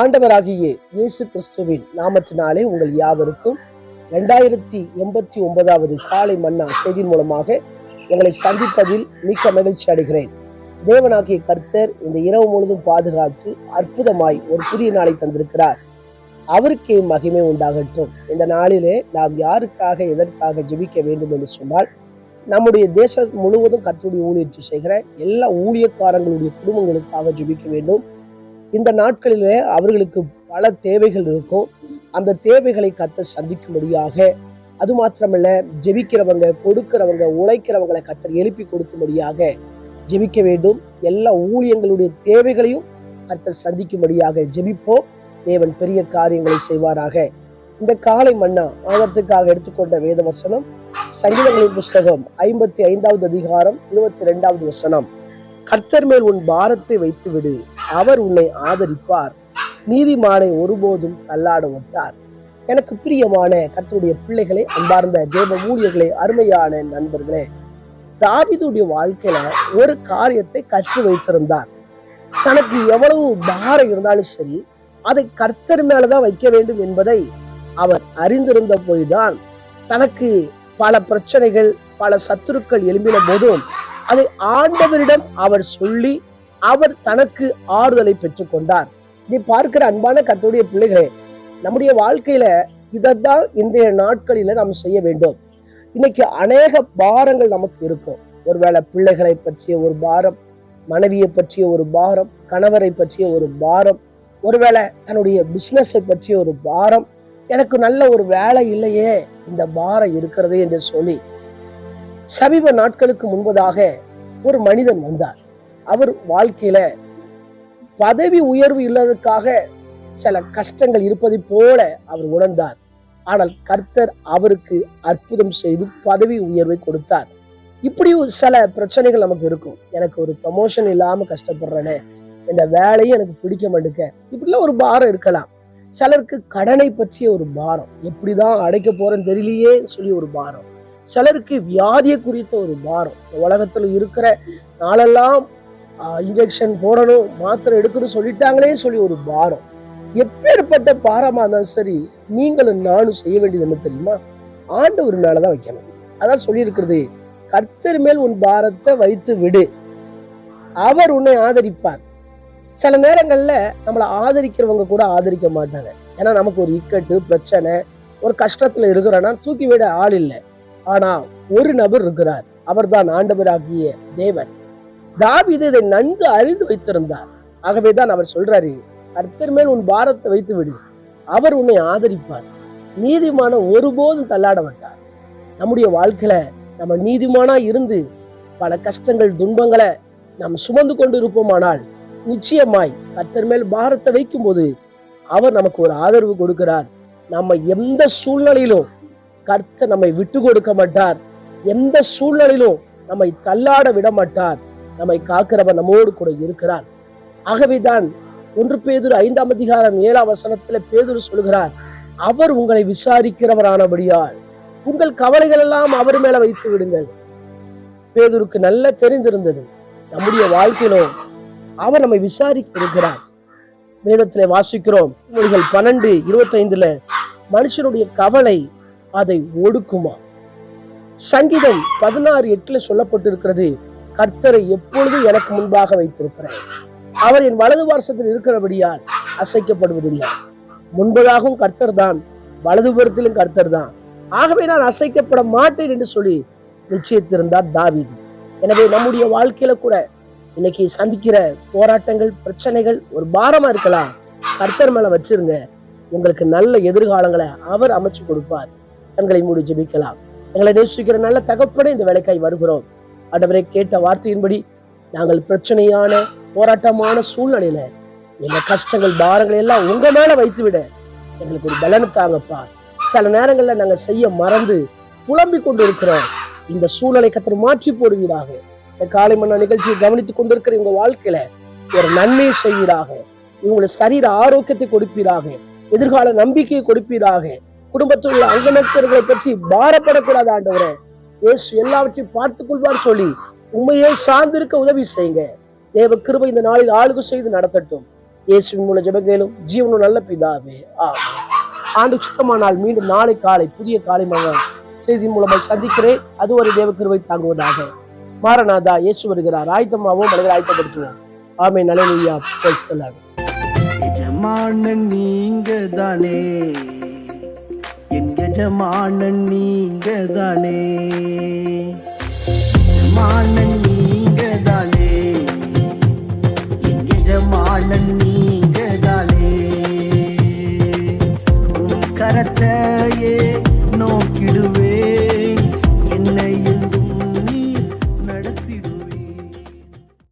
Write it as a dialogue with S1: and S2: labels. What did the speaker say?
S1: ஆண்டவராகிய இயேசு கிறிஸ்துவின் நாமத்தினாலே உங்கள் யாவருக்கும் ரெண்டாயிரத்தி எண்பத்தி ஒன்பதாவது காலை மன்னா செய்தி மூலமாக உங்களை சந்திப்பதில் மிக்க மகிழ்ச்சி அடைகிறேன். தேவனாகிய கர்த்தர் இந்த இரவு முழுதும் பாதுகாத்து அற்புதமாய் ஒரு புதிய நாளை தந்திருக்கிறார். அவருக்கே மகிமை உண்டாகட்டும். இந்த நாளிலே நாம் யாருக்காக எதற்காக ஜெபிக்க வேண்டும் என்று சொன்னால் நம்முடைய தேசம் முழுவதும் கர்த்தருடைய ஊழியத்தை செய்கிற எல்லா ஊழியக்காரங்களுடைய குடும்பங்களுக்காக ஜெபிக்க வேண்டும். இந்த நாட்களிலே அவர்களுக்கு பல தேவைகள் இருக்கும். அந்த தேவைகளை கத்த சந்திக்கும்படியாக அது மாத்திரமல்ல ஜெபிக்கிறவங்க கொடுக்கிறவங்க உழைக்கிறவங்களை கத்தர் எழுப்பி கொடுக்கும்படியாக ஜெபிக்க வேண்டும். எல்லா ஊழியங்களுடைய தேவைகளையும் கத்தர் சந்திக்கும்படியாக ஜெபிப்போம். தேவன் பெரிய காரியங்களை செய்வாராக. இந்த காலை மன்னா ஆதரத்துக்காக எடுத்துக்கொண்ட வேத வசனம் சங்கீதங்களின் புஸ்தகம் ஐம்பத்தி ஐந்தாவது அதிகாரம் இருபத்தி ரெண்டாவது வசனம். கர்த்தர் மேல் உன் பாரத்தை வைத்து விடு அவர் உன்னை ஆதரிப்பார். நீதிமானை ஒருபோதும் தள்ளாட ஒட்டார் எனக்கு பிரியமான கர்த்தருடைய பிள்ளைகளை அன்பார்ந்த தேவ ஊழியர்களே அருமையான நண்பர்களே தாவிதுடைய வாழ்க்கையில ஒரு காரியத்தை கற்று வைத்திருந்தார். தனக்கு எவ்வளவு பாரம் இருந்தாலும் சரி அதை கர்த்தர் மேலதான் வைக்க வேண்டும் என்பதை அவர் அறிந்திருந்த போய்தான் தனக்கு பல பிரச்சனைகள் பல சத்துருக்கள் எழும்பின போதும் அதை ஆண்டவரிடம் அவர் சொல்லி அவர் தனக்கு ஆறுதலை பெற்றுக்கொண்டார். இதை பார்க்கிற அன்பான கத்தோடைய பிள்ளைகளே நம்முடைய வாழ்க்கையில இதைத்தான் இன்றைய நாட்களில நாம் செய்ய வேண்டும். இன்னைக்கு அநேக பாரங்கள் நமக்கு இருக்கும். ஒருவேளை பிள்ளைகளை பற்றிய ஒரு பாரம் மனைவியை பற்றிய ஒரு பாரம் கணவரை பற்றிய ஒரு பாரம் ஒருவேளை தன்னுடைய பிசினஸை பற்றிய ஒரு பாரம் எனக்கு நல்ல ஒரு வேலை இல்லையே இந்த பாரம் இருக்கிறது என்று சொல்லி சமீப நாட்களுக்கு முன்பதாக ஒரு மனிதன் வந்தார். அவர் வாழ்க்கையில பதவி உயர்வு இல்லாததுக்காக சில கஷ்டங்கள் இருப்பதை போல அவர் உணர்ந்தார். ஆனால் கர்த்தர் அவருக்கு அற்புதம் செய்து பதவி உயர்வை கொடுத்தார். இப்படி சில பிரச்சனைகள் நமக்கு இருக்கும். எனக்கு ஒரு ப்ரமோஷன் இல்லாம கஷ்டப்படுறேனே இந்த வேலையும் எனக்கு பிடிக்க மாட்டேங்க இப்படிலாம் ஒரு பாரம் இருக்கலாம். சிலருக்கு கடனை பற்றிய ஒரு பாரம் எப்படிதான் அடைக்க போறேன்னு தெரியலையே சொல்லி ஒரு பாரம். சிலருக்கு வியாதியை குறித்த ஒரு பாரம். உலகத்துல இருக்கிற நாளெல்லாம் இன்ஜெக்ஷன் போடணும் மாத்திரை எடுக்கணும் சொல்லிட்டாங்களே சொல்லி ஒரு பாரம். எப்பேற்பட்ட பாரமா இருந்தாலும் சரி நீங்களும் நானும் செய்ய வேண்டியது என்ன தெரியுமா? ஆண்டவர் மேலதான் வைக்கணும். அதான் சொல்லியிருக்கிறது கர்த்தர் மேல் உன் பாரத்தை வைத்து விடு. அவர் உன்னை ஆதரிப்பார். சில நேரங்கள்ல நம்மளை ஆதரிக்கிறவங்க கூட ஆதரிக்க மாட்டாங்க. ஏன்னா நமக்கு ஒரு இக்கட்டு பிரச்சனை ஒரு கஷ்டத்துல இருக்கிறோன்னா தூக்கி விட ஆள் இல்லை. ஆனா ஒரு நபர் இருக்கிறார். அவர் தான் ஆண்டவராகிய தேவன். தாவிது இதை நன்கு அறிந்து வைத்திருந்தார். ஆகவேதான் அவர் சொல்றாரு கர்த்தர் மேல் உன் பாரத்தை வைத்து விடு. அவர் உன்னை ஆதரிப்பார். நீதிமான ஒருபோதும் தள்ளாட மாட்டார். நம்முடைய வாழ்க்கையில நம்ம நீதிமானா இருந்து பல கஷ்டங்கள் துன்பங்களை நாம் சுமந்து கொண்டு இருப்போமானால் நிச்சயமாய் கர்த்தர் மேல் பாரத்தை வைக்கும்போது அவர் நமக்கு ஒரு ஆதரவு கொடுக்கிறார். நம்ம எந்த சூழ்நிலையிலும் கர்த்தர் நம்மை விட்டு கொடுக்க மாட்டார். எந்த சூழ்நிலையிலும் நம்மை தள்ளாட விட மாட்டார். நம்மை காக்கிறவர் நம்மோடு கூட இருக்கிறார் ஆகவேதான் ஒன்று பேதுரு ஐந்தாம் அதிகாரம் ஏழாம் வசனத்துல பேதுரு சொல்கிறார் அவர் உங்களை விசாரிக்கிறவரானபடியால் உங்கள் கவலைகள் எல்லாம் அவர் மேல வைத்து விடுங்கள். பேதுருக்கு நல்ல தெரிந்திருந்தது. நம்முடைய வாழ்க்கையிலும் அவர் நம்மை விசாரிக்க இருக்கிறார். வேதத்திலே வாசிக்கிறோம் மொழிகள் பன்னெண்டு இருபத்தி ஐந்துல மனுஷனுடைய கவலை அதை ஒடுக்குமா? சங்கீதம் பதினாறு எட்டுல சொல்லப்பட்டிருக்கிறது கர்த்தரை எப்பொழுது எனக்கு முன்பாக வைத்திருக்கிறேன். அவர் என் வலது வாரசத்தில் இருக்கிறபடியால் அசைக்கப்படுவதில்லை. முன்பதாகவும் கர்த்தர் தான் வலதுபுறத்திலும் கர்த்தர் தான். ஆகவே நான் அசைக்கப்பட மாட்டேன் என்று சொல்லி நிச்சயத்திருந்தார் தாவிது. எனவே நம்முடைய வாழ்க்கையில கூட இன்னைக்கு சந்திக்கிற போராட்டங்கள் பிரச்சனைகள் ஒரு பாரமா இருக்கலாம். கர்த்தர் மேல வச்சிருங்க. உங்களுக்கு நல்ல எதிர்காலங்களை அவர் அமைச்சு கொடுப்பார். கண்களை மூடி ஜெபிக்கலாம். எங்களை நேசிக்கிற நல்ல தகப்படை இந்த வேலைக்காய் வருகிறோம். ஆண்டவரை கேட்ட வார்த்தையின்படி நாங்கள் பிரச்சனையான போராட்டமான சூழ்நிலையில எங்க கஷ்டங்கள் பாரங்கள் எல்லாம் உங்க மேல வைத்து விட எங்களுக்கு ஒரு பலனை தாங்கப்பா. சில நேரங்கள்ல நாங்க செய்ய மறந்து புலம்பி கொண்டு இருக்கிறோம் இந்த சூழ்நிலை கத்திர மாற்றி போடுவீராக. இந்த காலை மன்னா நிகழ்ச்சியை கவனித்துக் கொண்டிருக்கிற உங்க வாழ்க்கையில ஒரு நன்மையை செய்வீராக. இவங்களுடைய சரீர ஆரோக்கியத்தை கொடுப்பீராக. எதிர்கால நம்பிக்கையை கொடுப்பீராக. குடும்பத்தில் உள்ள அங்கனத்தர்களை பற்றி பாரப்படக்கூடாது ஆண்டவரே. இயேசு எல்லாவற்றையும் பார்த்து கொள்வார் சொல்லி உண்மையே சார்ந்திருக்க உதவி செய்யுங்க. தேவ கிருபை இந்த நாளில் ஆளுகை செய்து நடத்தட்டும். இயேசுவின் மூலம் ஜெபங்களும் ஜீவனும் நல்ல பிதாவே ஆமென். ஆண்டு சுத்தமானால் மீண்டும் நாளை காலை புதிய காலை மகன் செய்தி மூலமாக சந்திக்கிறேன். அதுவரை தேவ கிருபை தாங்குவதாக. மாரநாதா இயேசு வருகிறார். ஆயத்தமாகவும் மனிதர் ஆயத்தப்படுத்துவோம் ஆமே நலனியா பேசுதலாக
S2: நீங்க தானே எஜமானன் நீங்க தானே எஜமானன்